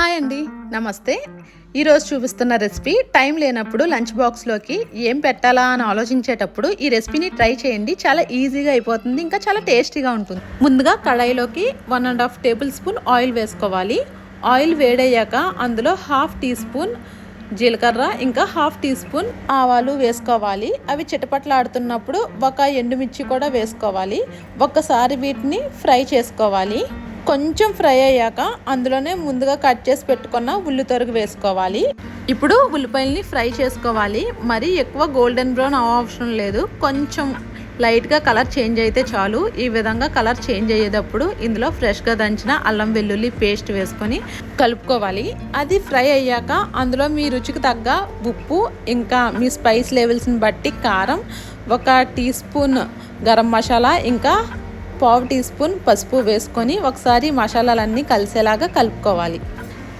Hi అండి నమస్తే. ఈరోజు చూపిస్తున్న రెసిపీ టైం లేనప్పుడు లంచ్ బాక్స్లోకి ఏం పెట్టాలా అని ఆలోచించేటప్పుడు ఈ రెసిపీని ట్రై చేయండి. చాలా ఈజీగా అయిపోతుంది ఇంకా చాలా టేస్టీగా ఉంటుంది. ముందుగా కడాయిలోకి one and half tablespoon oil వేసుకోవాలి. ఆయిల్ వేడయ్యాక అందులో హాఫ్ టీ స్పూన్ జీలకర్ర ఇంకా హాఫ్ టీ స్పూన్ ఆవాలు వేసుకోవాలి. అవి చిటపట్లాడుతున్నప్పుడు ఒక ఎండుమిర్చి కూడా వేసుకోవాలి. ఒక్కసారి వీటిని ఫ్రై చేసుకోవాలి. కొంచెం ఫ్రై అయ్యాక అందులోనే ముందుగా కట్ చేసి పెట్టుకున్న ఉల్లి తొరుగు వేసుకోవాలి. ఇప్పుడు ఉల్లిపాయల్ని ఫ్రై చేసుకోవాలి. మరీ ఎక్కువ గోల్డెన్ బ్రౌన్ అవసరం లేదు. కొంచెం లైట్గా కలర్ చేంజ్ అయితే చాలు. ఈ విధంగా కలర్ చేంజ్ అయ్యేటప్పుడు ఇందులో ఫ్రెష్గా దంచిన అల్లం వెల్లుల్లి పేస్ట్ వేసుకొని కలుపుకోవాలి. అది ఫ్రై అయ్యాక అందులో మీ రుచికి తగ్గ ఉప్పు ఇంకా మీ స్పైస్ లెవెల్స్ని బట్టి కారం ఒక టీ స్పూన్ గరం మసాలా ఇంకా పావు టీ స్పూన్ పసుపు వేసుకొని ఒకసారి మసాలాలన్నీ కలిసేలాగా కలుపుకోవాలి.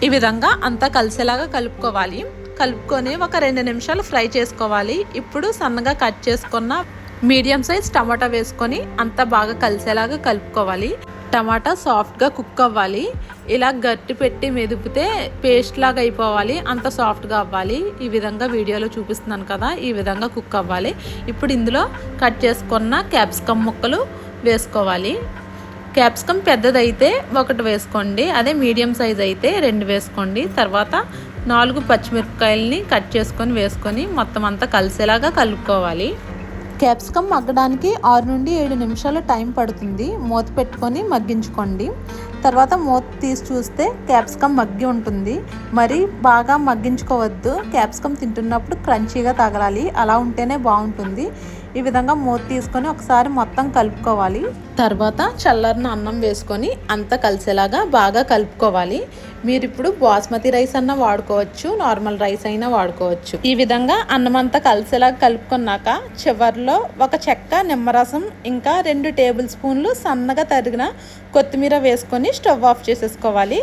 ఈ విధంగా అంతా కలిసేలాగా కలుపుకోవాలి. కలుపుకొని ఒక రెండు నిమిషాలు ఫ్రై చేసుకోవాలి. ఇప్పుడు సన్నగా కట్ చేసుకున్న మీడియం సైజ్ టమాటా వేసుకొని అంతా బాగా కలిసేలాగా కలుపుకోవాలి. టమాటా సాఫ్ట్గా కుక్ అవ్వాలి. ఇలా గట్టి పెట్టి మెదిపితే పేస్ట్ లాగా అయిపోవాలి. అంత సాఫ్ట్గా అవ్వాలి. ఈ విధంగా వీడియోలో చూపిస్తున్నాను కదా ఈ విధంగా కుక్ అవ్వాలి. ఇప్పుడు ఇందులో కట్ చేసుకున్న క్యాప్సికమ్ ముక్కలు వేసుకోవాలి. క్యాప్సికమ్ పెద్దదైతే ఒకటి వేసుకోండి. అదే మీడియం సైజ్ అయితే రెండు వేసుకోండి. తర్వాత నాలుగు పచ్చిమిరపకాయలని కట్ చేసుకొని వేసుకొని మొత్తం అంతా కలిసేలాగా కలుపుకోవాలి. క్యాప్సికమ్ మగ్గడానికి ఆరు నుండి ఏడు నిమిషాలు టైం పడుతుంది. మూత పెట్టుకొని మగ్గించుకోండి. తర్వాత మూత తీసి చూస్తే క్యాప్సికమ్ మగ్గి ఉంటుంది. మరి బాగా మగ్గించుకోవద్దు. క్యాప్సికమ్ తింటున్నప్పుడు క్రంచీగా తగలాలి అలా ఉంటేనే బాగుంటుంది. ఈ విధంగా మూత తీసుకొని ఒకసారి మొత్తం కలుపుకోవాలి. తర్వాత చల్లరిన అన్నం వేసుకొని అంతా కలిసేలాగా బాగా కలుపుకోవాలి. మీరు ఇప్పుడు బాస్మతి రైస్ అన్న వాడుకోవచ్చు నార్మల్ రైస్ అయినా వాడుకోవచ్చు. ఈ విధంగా అన్నం అంతా కలిసేలాగా కలుపుకున్నాక చివరిలో ఒక చెక్క నిమ్మరసం ఇంకా రెండు టేబుల్ స్పూన్లు సన్నగా తరిగిన కొత్తిమీర వేసుకొని స్టవ్ ఆఫ్ చేసేసుకోవాలి.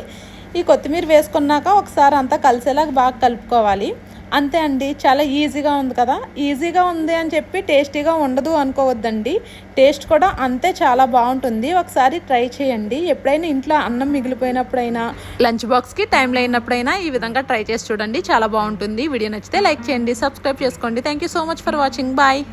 ఈ కొత్తిమీర వేసుకున్నాక ఒకసారి అంతా కలిసేలాగా బాగా కలుపుకోవాలి. అంతే అండి చాలా ఈజీగా ఉంది కదా. ఈజీగా ఉంది అని చెప్పి టేస్టీగా ఉండదు అనుకోవద్దండి. టేస్ట్ కూడా అంతే చాలా బాగుంటుంది. ఒకసారి ట్రై చేయండి. ఎప్పుడైనా ఇంట్లో అన్నం మిగిలిపోయినప్పుడైనా లంచ్ బాక్స్కి టైం లేనప్పుడైనా ఈ విధంగా ట్రై చేసి చూడండి. చాలా బాగుంటుంది. వీడియో నచ్చితే లైక్ చేయండి సబ్స్క్రైబ్ చేసుకోండి. Thank you so much for watching bye